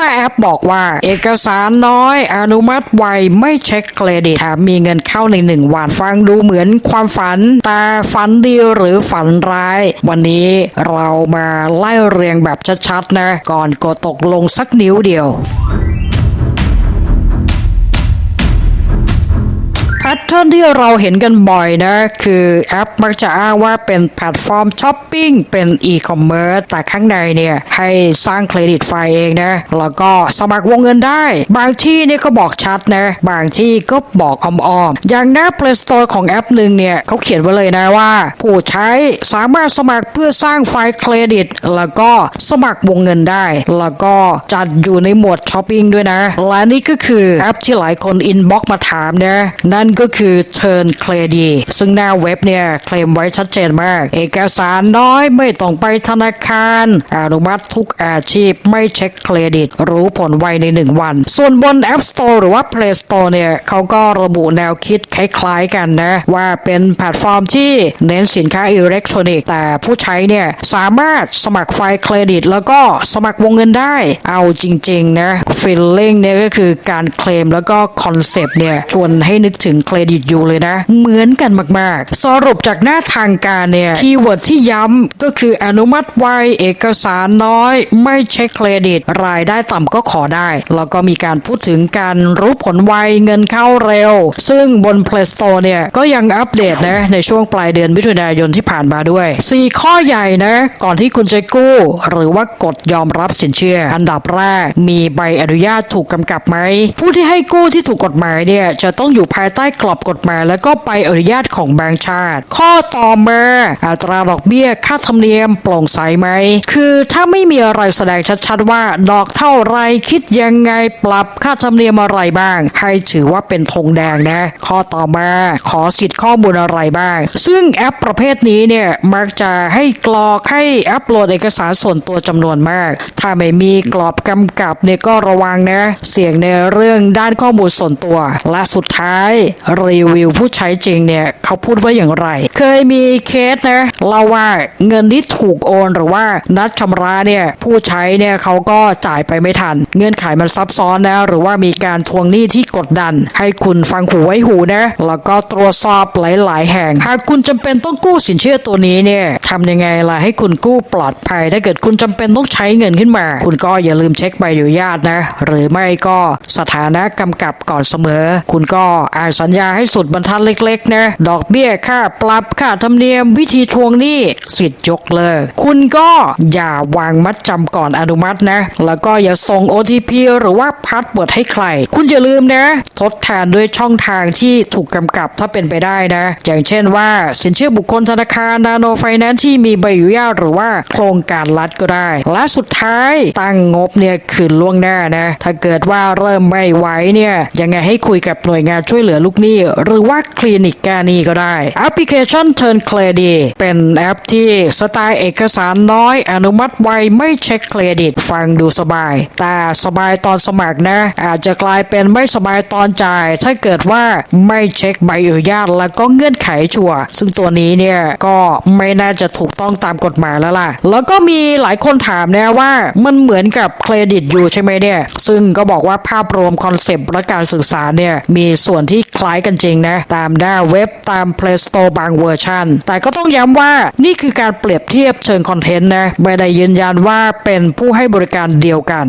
ถ้าแอปบอกว่า เอกสารน้อยอนุมัติไวไม่เช็คเครดิตแถมมีเงินเข้าในหนึ่งวันฟังดูเหมือนความฝัน แต่ฝันดีหรือฝันร้าย วันนี้เรามาไล่เรียงแบบชัดๆนะ ก่อนกดตกลงสักนิ้วเดียว ทเทิร์นที่เราเห็นกันบ่อยนะ คือแอปมักจะอ้างว่าเป็นแพลตฟอร์มช้อปปิ้งเป็นอีคอมเมิร์ซแต่ข้างในเนี่ย ให้สร้างเครดิตไฟเองนะ แล้วก็สมัครวงเงินได้ บางที่เนี่ยก็บอกชัดนะ บางที่ก็บอกอ้อมๆอย่างหน้า Play Store ของแอปหนึ่งเนี่ยเขาเขียนไว้เลยนะว่า ผู้ใช้สามารถสมัครเพื่อสร้างไฟเครดิต แล้วก็สมัครวงเงินได้ แล้วก็จัดอยู่ในหมวดช้อปปิ้งด้วยนะ และนี่ก็คือแอปที่หลายคนอินบ็อกมาถามนะนั่นก็คือ Turn Credit ซึ่งหน้าเว็บเนี่ยเคลมไว้ชัดเจนมาก เอกสารน้อยไม่ต้องไปธนาคารอนุมัติทุกอาชีพไม่เช็คเครดิต รู้ผลไวใน 1 วัน ส่วนบน App Store หรือว่า Play Store เนี่ยเขาก็ระบุแนวคิดคล้ายๆกันนะ ว่าเป็นแพลตฟอร์มที่เน้นสินค้าอิเล็กทรอนิกส์แต่ผู้ใช้เนี่ยสามารถสมัครไฟล์เครดิต แล้วก็สมัครวงเงินได้ เอาจริงๆนะฟิลลิ่งเนี่ยก็คือการเคลมแล้วก็คอนเซปต์เนี่ยชวนให้นึกถึงเครดิตอยู่เลยนะ เหมือนกันมาก ๆ สรุปจากหน้าทางการเนี่ยคีย์เวิร์ดที่ย้ำก็คืออนุมัติไวเอกสารน้อย ไม่เช็คเครดิต รายได้ต่ำก็ขอได้ แล้วก็มีการพูดถึงการรู้ผลไวเงินเข้าเร็ว ซึ่งบน Play Store เนี่ยก็ยังอัปเดตนะในช่วงปลายเดือนมิถุนายนที่ผ่านมาด้วย 4 ข้อใหญ่นะก่อนที่คุณจะกู้ หรือว่ากดยอมรับสินเชื่อ อันดับแรกมีใบอนุญาตถูกกำกับไหมผู้ที่ให้กู้ที่ถูกกฎหมายเนี่ยจะต้องอยู่ภายใต้กรอบกฎหมายแล้วก็ใบอนุญาตของแบงก์ชาติ ข้อต่อมาอัตราดอกเบี้ยค่าธรรมเนียมโปร่งใสไหม คือถ้าไม่มีอะไรแสดงชัดๆว่า ดอกเท่าไรคิดยังไงปรับค่าธรรมเนียมอะไรบ้าง ให้ถือว่าเป็นธงแดงนะ ข้อต่อมาขอสิทธิ์ข้อมูลอะไรบ้าง ซึ่งแอปประเภทนี้เนี่ยมักจะให้กรอกให้อัปโหลดเอกสารส่วนตัวจำนวนมาก ถ้าไม่มีกรอบกำกับเนี่ยก็ระวังนะ เสี่ยงในเรื่องด้านข้อมูลส่วนตัว และสุดท้ายรีวิวผู้ใช้จริงเนี่ยเขาพูดว่าอย่างไร เคยมีเคสนะเล่าว่าเงินที่ถูกโอนหรือว่านัดชำระเนี่ยผู้ใช้เนี่ยเขาก็จ่ายไปไม่ทัน เงื่อนไขมันซับซ้อนนะหรือว่ามีการทวงหนี้ที่กดดัน ให้คุณฟังหูไว้หูนะแล้วก็ตรวจสอบหลาย ๆ แห่ง หากคุณจำเป็นต้องกู้สินเชื่อตัวนี้เนี่ยทำยังไงล่ะให้คุณกู้ปลอดภัย ถ้าเกิดคุณจำเป็นต้องใช้เงินขึ้นมา คุณก็อย่าลืมเช็คใบอนุญาตนะหรือไม่ก็สถานะกำกับก่อนเสมอ คุณก็อ่านสัญญาให้สุดบรรทัดเล็กๆนะดอกเบี้ยค่าปรับค่าธรรมเนียมวิธีทวงหนี้สิทธิ์ยกเลิกคุณก็อย่าวางมัดจำก่อนอนุมัตินะ แล้วก็อย่าส่ง OTP หรือว่าพาสเวิร์ดให้ใคร คุณอย่าลืมนะ ทดแทนด้วยช่องทางที่ถูกกำกับถ้าเป็นไปได้นะ อย่างเช่นว่าสินเชื่อบุคคลธนาคารนาโนไฟแนนซ์ที่มีใบอนุญาตหรือว่าโครงการรัฐก็ได้ และสุดท้ายตั้งงบเนี่ยคืนล่วงหน้านะ ถ้าเกิดว่าเริ่มไม่ไหวเนี่ยยังไงให้คุยกับหน่วยงานช่วยเหลือลูกหนี้หรือว่าคลินิกแกนีก็ได้ แอปพลิเคชัน Turn c r e d i เป็นแอปที่สไตล์เอกสารน้อย อนุมัติไวไม่เช็คเครดิต ฟังดูสบาย แต่สบายตอนสมัครนะ อาจจะกลายเป็นไม่สบายตอนจ่าย ถ้าเกิดว่าไม่เช็คใบอนุญาตแล้วก็เงื่อนไขชัวร์ซึ่งตัวนี้เนี่ยก็ไม่น่าจะถูกต้องตามกฎหมายแล้วล่ะ แล้วก็มีหลายคนถามนะว่ามันเหมือนกับเครดิตอยู่ใช่ไหมเนี่ย ซึ่งก็บอกว่าภาพรวมคอนเซปต์และการสื่อสารเนี่ยมีส่วนที่คล้ายกันจริงนะ ตามหน้าเว็บตาม Play Store บางเวอร์ชัน แต่ก็ต้องย้ำว่านี่คือการเปรียบเทียบเชิงคอนเทนต์นะ ไม่ได้ยืนยันว่าเป็นผู้ให้บริการเดียวกัน